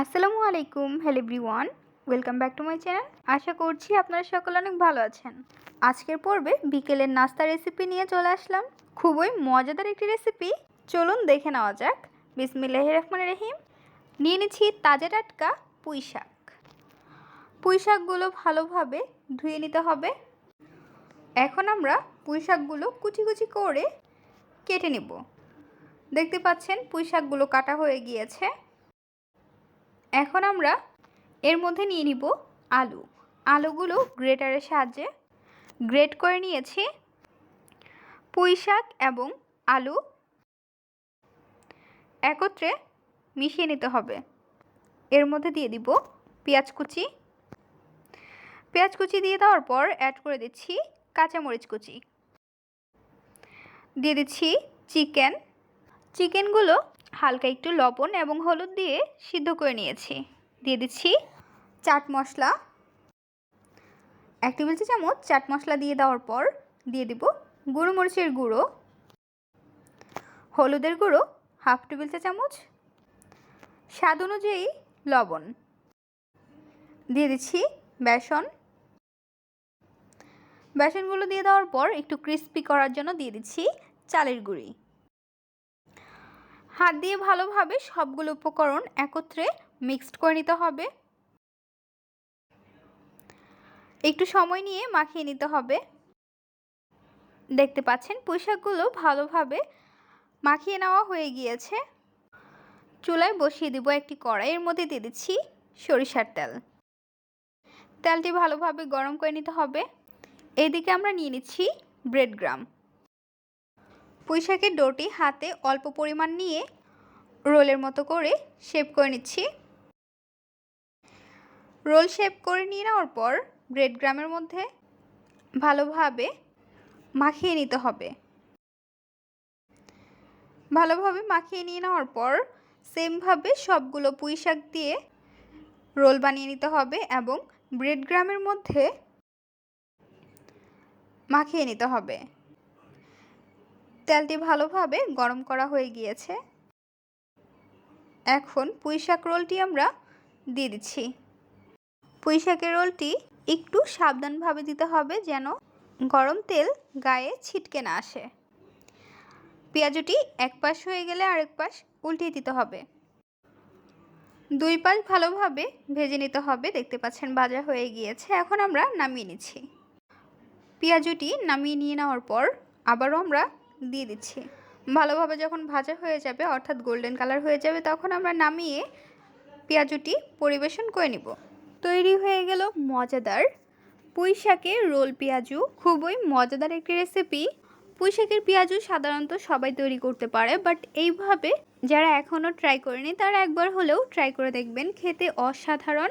আসসালামু আলাইকুম hello everyone welcome back to my channel আশা করছি আপনারা সকলে অনেক ভালো আছেন। আজকের পর্বে বিকেলের নাস্তা রেসিপি নিয়ে চলে আসলাম। খুবই মজাদার একটি রেসিপি চলুন দেখে নেওয়া যাক। বিসমিল্লাহ রহমান রহিম। নিয়ে নিচ্ছি তাজা টাটকা পুঁই শাক। পুঁই শাকগুলো ভালোভাবে ধুয়ে নিতে হবে। এখন আমরা পুঁই শাকগুলো কুচি কুচি করে কেটে নেব। দেখতে পাচ্ছেন পুঁই শাকগুলো কাটা হয়ে গিয়েছে। এখন আমরা এর মধ্যে নিয়ে নিব আলু। আলুগুলো গ্রেটারের সাহায্যে গ্রেট করে নিয়েছি পুঁই শাক এবং আলু একত্রে মিশিয়ে নিতে হবে। এর মধ্যে দিয়ে দিব পেঁয়াজ কুচি। পেঁয়াজ কুচি দিয়ে দেওয়ার পর অ্যাড করে দিচ্ছি কাঁচামরিচ কুচি। দিয়ে দিচ্ছি চিকেন চিকেনগুলো হালকা একটু লবণ এবং হলুদ দিয়ে সিদ্ধ করে নিয়েছি। দিয়ে দিচ্ছি চাট মশলা। এক টেবিল চামচ চাট মশলা দিয়ে দেওয়ার পর দিয়ে দিব গুঁড়ো মরিচের গুঁড়ো। হলুদের গুঁড়ো হাফ টেবিল চা চামচ। স্বাদ অনুযায়ী লবণ। দিয়ে দিচ্ছি বেসন। বেসনগুলো দিয়ে দেওয়ার পর একটু ক্রিস্পি করার জন্য দিয়ে দিচ্ছি চালের গুঁড়ি। হাত দিয়ে ভালোভাবে সবগুলো উপকরণ একত্রে মিক্সড করে নিতে হবে। একটু সময় নিয়ে মাখিয়ে নিতে হবে। দেখতে পাচ্ছেন পোশাকগুলো ভালোভাবে মাখিয়ে নেওয়া হয়ে গিয়েছে। চুলায় বসিয়ে দিব একটি কড়াইয়ের মধ্যে দিয়ে দিচ্ছি সরিষার তেল। তেলটি ভালোভাবে গরম করে নিতে হবে। এদিকে আমরা নিয়ে নিচ্ছি ব্রেড গ্রাম। পুঁইশাকের ডোটি হাতে অল্প পরিমাণ নিয়ে রোলের মতো করে শেপ করে নিচ্ছি। রোল শেপ করে নিয়ে নেওয়ার পর ব্রেড গ্রামের মধ্যে ভালোভাবে মাখিয়ে নিতে হবে। ভালোভাবে মাখিয়ে নিয়ে নেওয়ার পর সেমভাবে সবগুলো পুঁই শাক দিয়ে রোল বানিয়ে নিতে হবে এবং ব্রেড গ্রামের মধ্যে মাখিয়ে নিতে হবে। তেলটি ভালোভাবে গরম করা হয়ে গিয়েছে। এখন পুঁই শাক রোলটি আমরা দিয়ে দিচ্ছি। পুঁই শাকের রোলটি একটু সাবধানভাবে দিতে হবে যেন গরম তেল গায়ে ছিটকে না আসে। পেঁয়াজটি এক পাশ হয়ে গেলে আরেক পাশ উল্টিয়ে দিতে হবে। দুই পাশ ভালোভাবে ভেজে নিতে হবে। দেখতে পাচ্ছেন ভাজা হয়ে গিয়েছে। এখন আমরা নামিয়ে নিচ্ছি। পেঁয়াজটি নামিয়ে নিয়ে নেওয়ার পর আবারও আমরা দিয়ে দিচ্ছি। ভালোভাবে যখন ভাজা হয়ে যাবে, অর্থাৎ গোল্ডেন কালার হয়ে যাবে, তখন আমরা নামিয়ে পেঁয়াজুটি পরিবেশন করে নিব। তৈরি হয়ে গেল মজাদার পুঁই শাকের রোল পেঁয়াজু। খুবই মজাদার একটি রেসিপি পুঁই শাকের পেঁয়াজু সাধারণত সবাই তৈরি করতে পারে বাট এইভাবে যারা এখনও ট্রাই করেনি, তারা একবার হলেও ট্রাই করে দেখবেন। খেতে অসাধারণ।